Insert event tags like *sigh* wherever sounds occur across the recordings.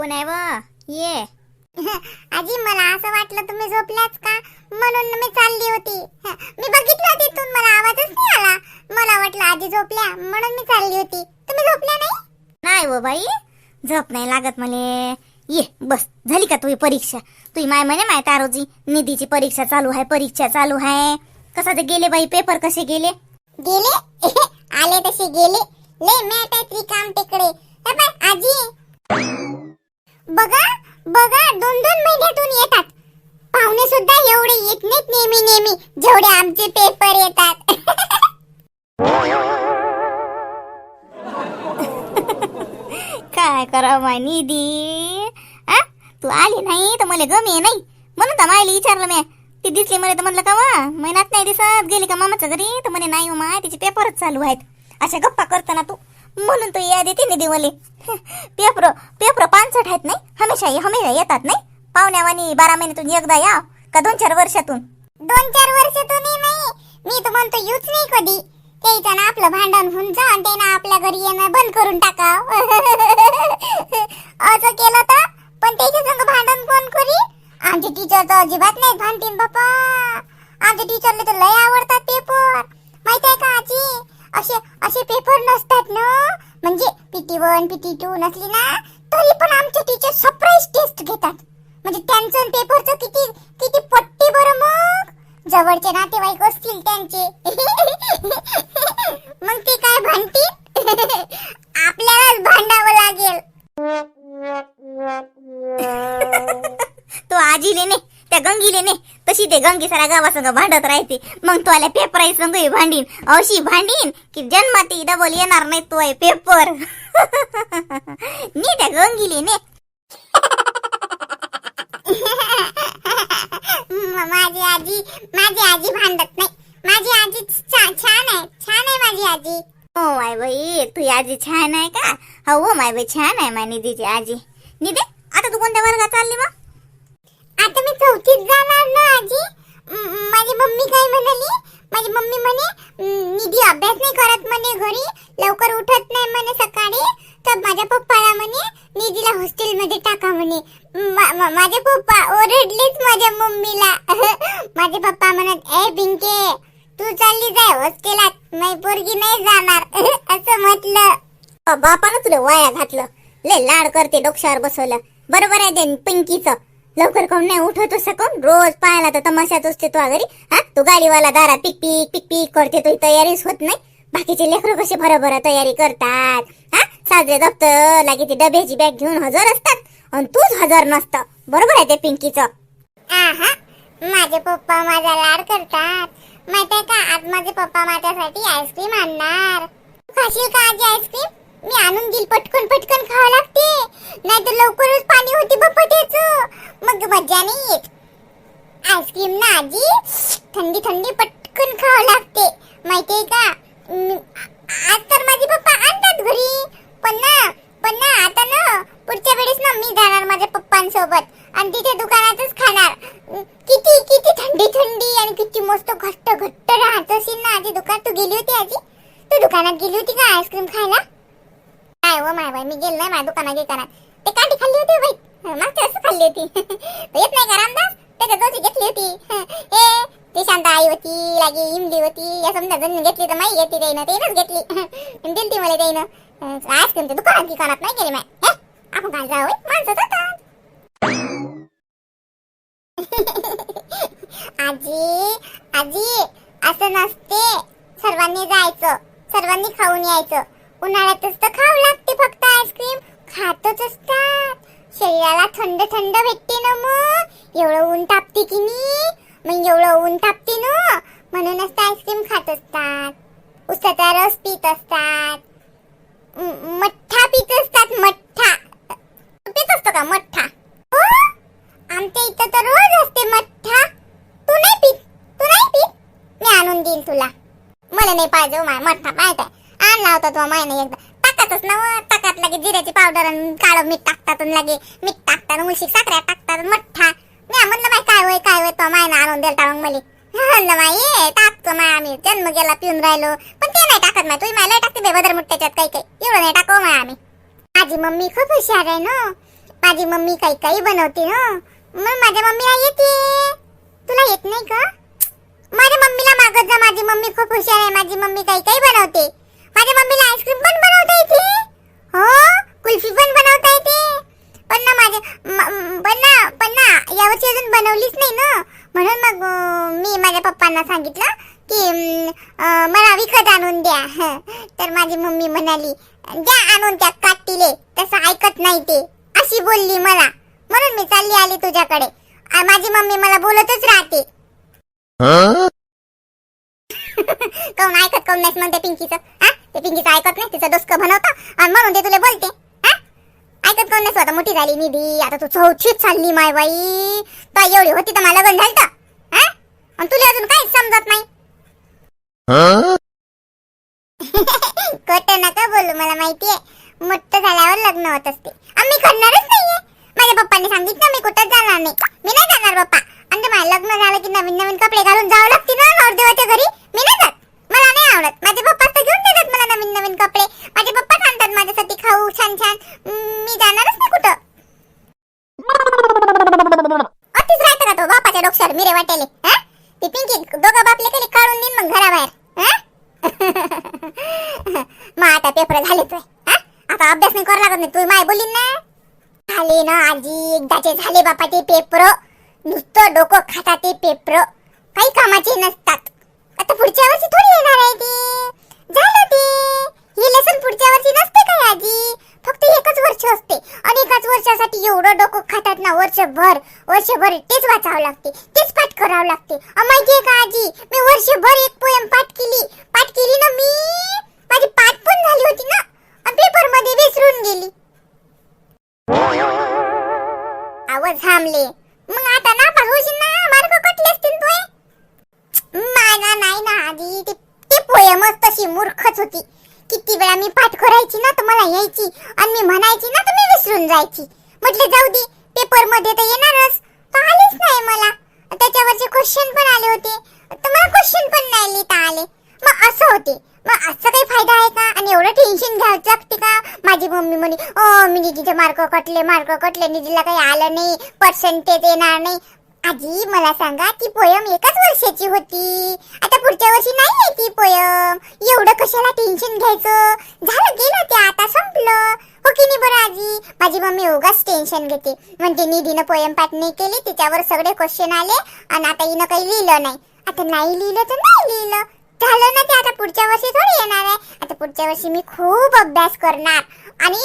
कोण आहे व? ये. *laughs* आजी मला असं वाटलं तुम्ही झोपल्याच का? म्हणून मी चालली होती. *laughs* मी बघितलं तिथून मला आवाजच नाही आला. मला वाटलं आजी झोपल्या म्हणून मी चालली होती. तुम्ही झोपल्या नाही? नाही व बाई झोप नाही लागत मले ये बस झाली का तुझी परीक्षा? तुझी माय म्हणे माय तारोजी निधीची परीक्षा चालू आहे परीक्षा चालू आहे. कसं ते गेले बाई पेपर कसे गेले? गेले? *laughs* आले तसे गेले. ले मी आता काम तिकडे आजी. बघा बघा दोन दोन महिन्यातून येतात. पाहुणे सुद्धा एवढे येत नाहीत नेहमी नेहमी. जेवढे आमचे पेपर येतात. काय करावं माय निधी आ? तू आली नाही तर मला गमी नाही. म्हणून तर मायला विचारलं मी. ती दिसली मला तर म्हटलं का वा महिन्यात नाही दिसत. गेली का मामाच्या घरी? तर म्हणे नाही हो माय तिचे पेपरच चालू आहेत. अशा गप्पा करताना तू. म्हणून तू यादी तिने दिवले पेपर पेपर पानसट आहेत नाही? हमेशा हमेशा येतात नाही? पाहुण्यावानी बारा महिन्यातून एकदा या का दोन चार वर्षातून? दोन चार वर्षातून नाही. मी तर म्हणतो येऊच नाही कधी. त्याचं ना आपलं भांडण होऊन जा आणि त्यानं आपल्या घरी येणं बंद करून टाका. असं केलं तर? पण त्याच्या संग भांडण कोण करी? आमचे टीचर तर अजिबात नाही भांडतील बाप्पा आमच्या टीचरला तर लय आवडतात पेपर. माहिती आहे का आजी? असे असे पेपर नसतात ना. म्हणजे पीटी वन पीटी टू नसली ना तरी पण आमचे टीचर सरप्राईज टेस्ट घेतात. म्हणजे त्यांचं पेपरचं किती किती पट्टी बरं मग. जवळचे नातेवाईक असतील त्यांचे. *laughs* मग ते काय भांडतील *laughs* आपल्यालाच भांडावं लागेल. *laughs* तो आजीले ने त्या गंगीले ने तशी ते गंगी साऱ्या गावासंग भांडत राहते मग तो आल्या पेपर आई संग भांडीन. अशी भांडीन की जन्माती डबल येणार नाही तो आहे पेपर नी त्या गंगीले ने *laughs* माझी आजी माझी आजी भांडत नाही. माझी आजी छान आहे छान आहे माझी आजी. हो माय बाई तू आजी छान आहे का? हो माय बाई छान आहे माय निधीची आजी. निधे आता तू कोणत्या वर्गात चालली मग? आता मी चौथीत जाणार ना आजी? माझी मम्मी काय म्हणाली? माझी मम्मी म्हणे निधी अभ्यास नाही करत म्हणे घरी लवकर उठत नाही म्हणे सकाळी. तर माझ्या पप्पाला म्हणे निधीला हॉस्टेल मध्ये टाका म्हणे. माझे पप्पा ओरडलेच माझ्या मम्मीला. *laughs* माझे पप्पा म्हणत ए पिंके तू चालली जाय हॉस्टेलात मै पोरगी नाही जाणार. *laughs* असं म्हटलं. बापानच बापानं वाया घातलं. ले लाड करते डोक्यावर बसवलं. बरोबर आहे पिंकीचं. लवकर कोण नाही उठवतो सकून रोज पाहायला तर तमाशाच असते तो घरी. हा? तू गाडीवाला दारा पिक पिक पिक पिक करते तुझी तयारीच होत नाही. बाकीचे लेकरं कसे बरोबर तयारी करतात? हा? साजरे दप्तर लागे ते डब्याची बॅग घेऊन हजर असतात. आणि तूच हजर नसतं. बरोबर आहे ते पिंकीचं? माझे पप्पा माझा लाड करतात. माहिती का? आज माझे पप्पा माझ्यासाठी आईस्क्रीम आणणार. खाशील का आजी आईस्क्रीम मी आणून देईल पटकन पटकन खावं लागते. नाहीतर लवकरच पाणी होते बाप्पा मग मजा नाही येत. आईस्क्रीम ना आजी थंडी थंडी पटकन खावं लागते. माहितीये का? आज तर माझे पप्पा आणतात घरी. पण ना पण ना आता ना पुढच्या वेळेस ना मी जाणार माझ्या पप्पांसोबत. आणि तिथे दुकानातच खाणार. किती किती थंडी थंडी आणि किती मस्त घट्ट घट्ट राहत असेल ना आजी. दुकान तू गेली होती आजी? तू दुकानात गेली होती का आईस्क्रीम खायला? काय व माय बाई? मी गेल नाही माझ्या दुकानात दुकानात ते काठी खाल्ली होती हो बाई. मागच्या असं खाल्ली होती. *laughs* येत नाही का रामदास? त्याच्या दोची घेतली होती. ए ती शांत आई होती लागे इमली होती. या समजा जण घेतली तर माई घेतली त्यानं त्यानंच घेतली. दिलती मला त्यानं आईस्क्रीमच्या दुकानात दुकानात नाही गेली माय. आपण काय जाऊ माणसं जातात. *laughs* आजी आजी असं नसते. सर्वांनी जायचं. सर्वांनी खाऊन यायचं. उन्हाळ्यातच तर खावं लागते फक्त आईस्क्रीम. खातच असतात. शरीराला थंड थंड भेटते ना मग. एवढं ऊन तापते की नी? मग एवढं ऊन तापते ना? म्हणूनच तर आईस्क्रीम खात असतात. उसाचा रस पित असतात. मठ्ठा पित असतात मठ्ठा. पित असतो का मठ्ठा? हो? आमच्या इथं तर रोज असते मठ्ठा. तू नाही पित? तू नाही पित? मी आणून देईल तुला. मला नाही पाहिजे हो मठ्ठा माहीत आहे आणला होता तो मायने एकदा. टाकतच ना टाकत लागे जिऱ्याची पावडर आणि काळं मीठ टाकतात आणि लागे मीठ टाकतात मुळशी साखऱ्या टाकतात मठ्ठा. मी म्हणलं माय काय होय काय होय? तो मायने आणून दिलता मग मला. म्हणलं माय टाकतो माय आम्ही. जन्म गेला पिऊन राहिलो. पण ते नाही टाकत माय. तुम्ही मला टाकते बे बदर मुठ्याच्यात काही काही. एवढं नाही टाकू हो माय आम्ही. माझी मम्मी खूप हुशार आहे ना. माझी मम्मी काही काही बनवते ना. मग माझ्या मम्मीला येते. तुला येत नाही का? माझ्या मम्मीला मागत जा. माझी मम्मी खूप हुशार आहे. माझी मम्मी काही काही बनवते. माझ्या मम्मीला आईस्क्रीम पण बनवता येते हो? कुल्फी पण बनवता येते पण ना माझ्या पण ना पण ना यावर्षी अजून बनवलीच नाही ना. म्हणून मग मी माझ्या पप्पांना सांगितलं की मला विकत आणून द्या. *laughs* तर माझी मम्मी म्हणाली द्या आणून त्या काटीले तसं ऐकत नाही ते. अशी बोलली मला. म्हणून मी चालली आली तुझ्याकडे. माझी मम्मी मला बोलतच राहते. *laughs* काऊन ऐकत काऊन नाहीस म्हणते पिंकीचं. हा? ते पिंकीचं ऐकत नाही तिचं डोसकं बनवतं आणि म्हणून ते तुला बोलते. ऐकत कोण नाही आता मोठी झाली निधी आता तू चौथीत चालली माय बाई. तर एवढी होती तर मला लग्न झालं हा? आणि तुला अजून काहीच समजत नाही? *laughs* खोटं नका बोलू मला माहितीये. मोठं झाल्यावर लग्न होत असते. आम्ही करणारच नाहीये. माझ्या पप्पाने सांगितलं मी कुठंच जाणार नाही. मी नाही जाणार पप्पा. आणि ते माझं लग्न झालं की नवीन नवीन कपडे घालून जावं लागते ना नवरदेवाच्या घरी मी नाही जात मला नाही आवडत माझे पप्पा तर घेऊन देतात मला नवीन नवीन कपडे माझे पप्पा आणतात माझ्यासाठी खाऊ छान छान हम्म, मी जाणारच नाही कुठं अतिच राहतं का तो बापाच्या डोक्यावर मिरे वाटेले हा ती पिंकी दोघं बापले केले काढून देईन मग घराबाहेर हा मग आता पेपर झाले तुय हा आता अभ्यास नाही करावा लागत नाही तू माय बोलीन ना झाले ना कामाचे झाले बापा ते पेपर. नुसतं डोकं खाता ते पेपर. काही कामाचे नसतात. आता पुढच्या वर्षी थोडी येणार आहे ते. झालं ते. हे लेसन पुढच्या वर्षी नसते काय आजी? फक्त एकच वर्ष असते. आणि एकाच वर्षासाठी एवढं डोकं खातात ना वर्षभर. वर्षभर तेच वाचावं लागते. तेच पाठ करावं लागते. अ, माहितीये का आजी? मी वर्षभर एक पोयम पाठ केली. पाठ केली ना मी? माझी पाठ पण झाली होती ना? पेपरमध्ये विसरून गेली. आवाज थांबले. मग आता ना भाऊजींना मार्ग मार्क कटले असतील तोय नाही नाही ना आधी ती ती पोयमच तशी मूर्खच होती. किती वेळा मी पाठ करायची ना तर मला यायची. आणि मी म्हणायची ना तर मी विसरून जायची. म्हटलं जाऊ दे पेपरमध्ये तर येणारच. पाहिलेच आलीच नाही मला. त्याच्यावरचे क्वेश्चन पण आले होते. तर मला क्वेश्चन पण नाही लिहिता आले. मग असं होते. मग असं काही फायदा आहे का? आणि एवढं टेन्शन घ्यायचं लागते का? माझी मम्मी म्हणे ओ मी निधीचे मार्क कटले मार्क कटले निधीला काही आलं नाही पर्सेंटेज येणार नाही. आजी मला सांगा ती पोयम एकाच वर्षाची होती. आता पुढच्या वर्षी नाही आहे ती पोयम. एवढं कशाला टेन्शन घ्यायचं? झालं गेलं ते आता संपलं. हो की नाही बरं आजी? माझी मम्मी उगाच टेन्शन घेते. म्हणजे निधीनं पोयम पाठ नाही केली तिच्यावर सगळे क्वेश्चन आले आणि आता हिनं काही लिहिलं नाही. आता नाही लिहिलं तर नाही लिहिलं. झालं ना ते आता पुढच्या वर्षी थोडी येणार आहे. आता पुढच्या वर्षी मी खूप अभ्यास करणार. आणि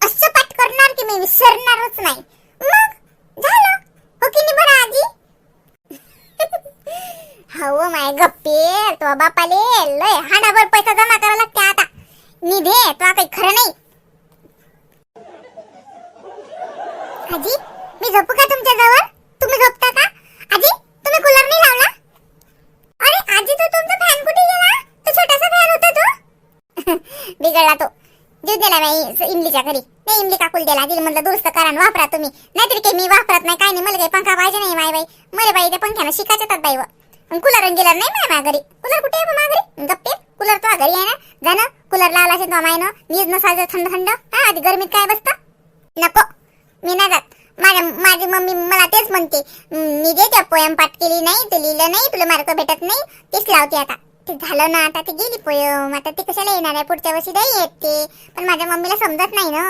असं पाठ करणार की मी विसरणारच नाही. मग झालं. हो की नाही बरं आजी? *laughs* हो माय गप्पे तो बापाले. लय हाडाभर पैसा जमा करावा लागते आता. निधे तो काही खरं नाही. आजी मी झोपू का तुमच्या जवळ तुम्ही झोपता का आजी तुम्ही कूलर नाही लावला अरे आजी तो तुमचा फॅन कुठे गेला तो छोटासा फॅन होता तो बिघडला तो. देऊ दिला इमलीच्या घरी. नाही इमली काकूल दिला दिली म्हणलं दुरुस्त करा वापरा तुम्ही. नाहीतरी काही मी वापरत नाही काय नाही. मला काही पंखा पाहिजे नाही माय बाई. मला बाई त्या पंख्यानं शिकायचं येतात बाई कूलर गेला नाही माय माझ्या घरी. कूलर कुठे आहे माझ्या घरी? गप्पे कूलर तो घरी आहे ना. जा कुलर लावला असेल तो मायनं. नीज नसायचं थंड थंड. हा आधी गरमीत काय बसता? नको. मी नाही जात. माझ्या माझी मम्मी मला तेच म्हणते. मी दे त्या पोयम पाठ केली नाही ते लिहिलं नाही तुला मार्क भेटत नाही. तेच लावते आता. ते झालं ना आता ती गेली पोयम. आता ती कशाला येणार आहे? पुढच्या वर्षी नाही येत ते. पण माझ्या मम्मीला समजत नाही ना.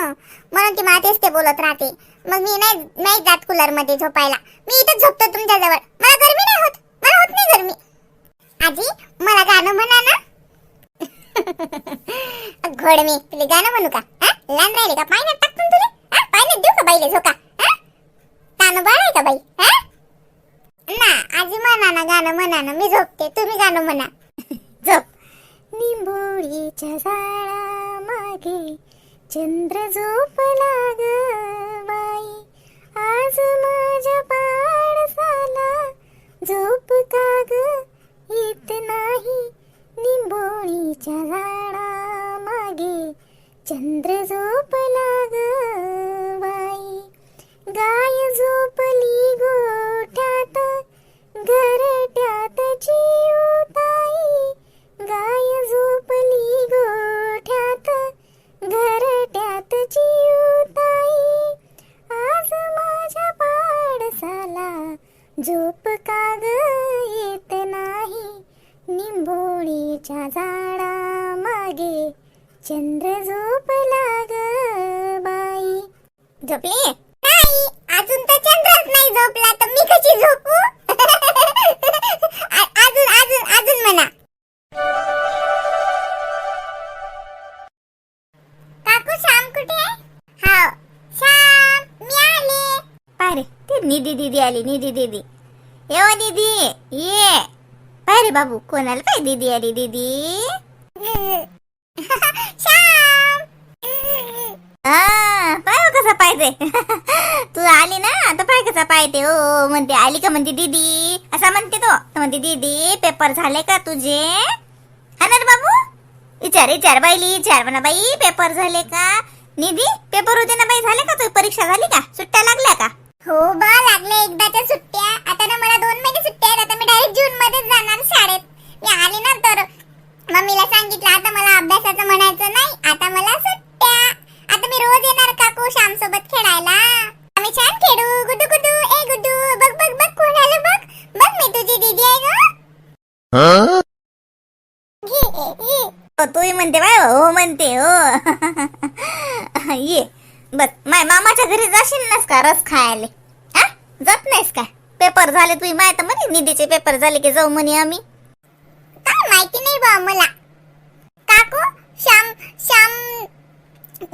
म्हणून ती मला तेच ते बोलत राहते. मग मी नाही नाही जात कूलरमध्ये झोपायला. मी इथंच झोपतो तुमच्याजवळ. मला गरमी नाही होत. मला होत नाही गरमी. आजी मला गाणं म्हणा ना. *laughs* घोड मी तुला गाणं म्हणू का? लहान राहिले का? पाण्यात टाकतो तुला. हा? पाण्यात देऊ का बाईले झोका? हा? बाळ आहे का बाई? ना आजी म्हणा ना गाणं म्हणा ना. मी झोपते. तुम्ही गाणं म्हणा. झोप निंबोळीच्या झाडा मागे चंद्र झोपला ग बाई. आज माझ्या पाडसाला झोप का ग झोप काग येत नाही. निंबोळीच्या झाडा मागे चंद्र झोप लाग बाई. झोपली? नाही अजून तर चंद्रच नाही झोपला तर मी कशी झोपू? *laughs* अजून अजून अजून म्हणा. निधी दीदी आली निधी दीदी ये ओ दीदी ये अरे बाबू कोणाला पाय दीदी आली दीदी श्याम पाय कसा पायते तू आली ना तर पाय कसा पायते ओ म्हणते आली का म्हणते दीदी असा म्हणते तो म्हणते दीदी पेपर झाले का तुझे हा ना बाबू विचार विचार बाईली विचार म्हणा बाई पेपर झाले का निधी पेपर होते ना बाई झाले का तुझी परीक्षा झाली का सुट्ट्या लागल्या का हो बा लागले एकदाच्या सुट्ट्या. आता ना मला दोन महिने सुट्ट्या आहेत. आता मी डायरेक्ट जून मध्ये जाणार शाळेत. मी आले ना तर. मम्मीला सांगितलं आता मला अभ्यासाचं म्हणायचं नाही. आता मला सुट्ट्या. आता मी रोज येणार काकू श्याम सोबत खेळायला. आम्ही छान खेळू. गुड्डू गुड्डू. ए गुड्डू बघ बघ बघ कोण आलं बघ. बघ मी तुझी दीदी आहे ग. तूही म्हणते बाय हो म्हणते. हो. *laughs* ये. बस माय मामाच्या घरी जाशील नास का रस खायला? हा? जात नाहीस का? पेपर झाले तुझी तर म्हणे निधीचे पेपर झाले की जाऊ म्हणे आम्ही. काय माहिती नाही बा मला? काकू श्याम श्याम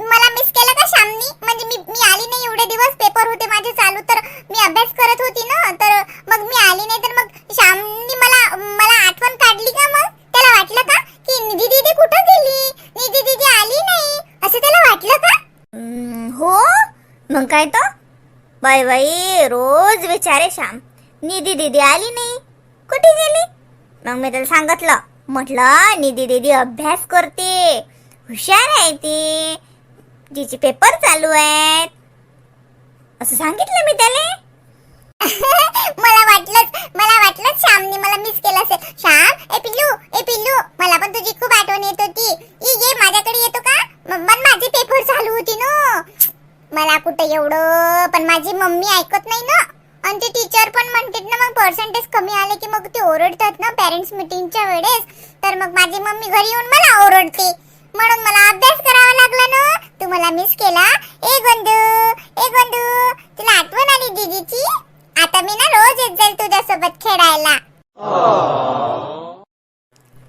मला मिस केलं का श्यामनी? म्हणजे मी मी आली नाही एवढे दिवस पेपर होते माझे चालू तर मी अभ्यास करत होती ना तर मग मी आली नाही तर मग श्यामनी मला मला आठवण काढली का मग त्याला वाटलं का की निधी दीदी कुठं गेली निधी दीदी आली नाही असं त्याला वाटलं का हम्म, हो मग काय तो बाय बाई रोज विचारे श्याम. निधी दीदी आली नाही. कुठे गेली? मग मी त्याला सांगितलं. म्हटलं निधी दीदी अभ्यास करते. हुशार आहे ती. जिचे पेपर चालू आहेत. असं सांगितलं मी त्याला. *laughs* मला वाटलं मला वाटलं श्यामने मला मिस केलं असेल. श्याम ए पिल्लू ए पिल्लू मला पण तुझी खूप आठवण येत होती. ये माझ्याकडे येतो का? मग माझे पेपर चालू होती ना. मला कुठं एवढं पण माझी मम्मी ऐकत नाही ना. आणि ते टीचर पण म्हणतात ना मग पर्सेंटेज कमी आले की मग ते ओरडतात ना पेरेंट्स मीटिंगच्या वेळेस. तर मग माझी मम्मी घरी येऊन मला ओरडते. म्हणून मला अभ्यास करावा लागला ना. तू मला मिस केला. ए गोंदू ए गोंदू तुला आठवण आली दीदीची? आता मी ना रोज येत जाईल तुझ्यासोबत खेळायला.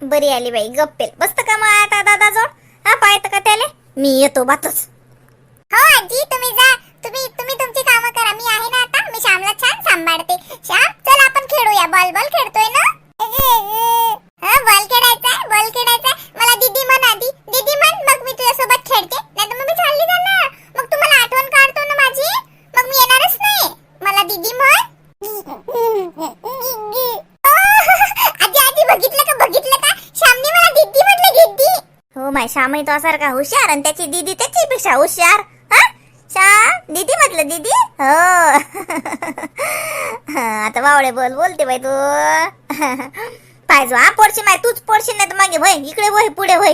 बरी आली बाई गप्पेल. बसत का मग आता दादा जोड हा पाहत का त्याले? मी येतो बातच. हो आजी तुम्ही जा. तुम्ही तुम्ही तुमची कामं करा. मी आहे ना आता. मी श्यामला छान सांभाळते. श्याम चल आपण खेळूया. बॉल बॉल खेळतोय ना? हा बॉल खेळायचा बॉल खेळायचा मला दीदी म्हण आधी. दीदी म्हण मग मी तुझ्यासोबत खेळते. नाही मग मी चालली जाणार. मग तुम्हाला आठवण काढतो ना माझी. मग मी येणारच नाही. मला दीदी म्हण. आजी आजी बघितलं का? बघितलं का? श्यामने मला दीदी म्हटलं दीदी. हो माय श्यामही तो सारखा हुशार आणि त्याची दीदी त्याच्यापेक्षा हुशार. हा दीदी? हो. आता वावळे बोल बोलते बाई तू. पाहिजो हा पडशी माय तूच पडशी नाही तर मागे भय इकडे वय पुढे वय.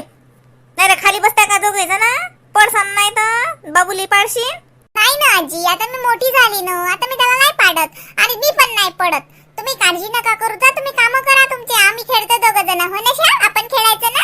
नाही रे खाली बसता का दोघे ना पडसान नाही तर बाबुली पाडशी? नाही ना आजी आता मी मोठी झाली ना आता मी त्याला नाही पाडत. आणि मी पण नाही पडत. तुम्ही काळजी नका करू जा तुम्ही कामं करा तुमचे. आम्ही खेळतो दोघ जण. हो ना आपण खेळायचं ना?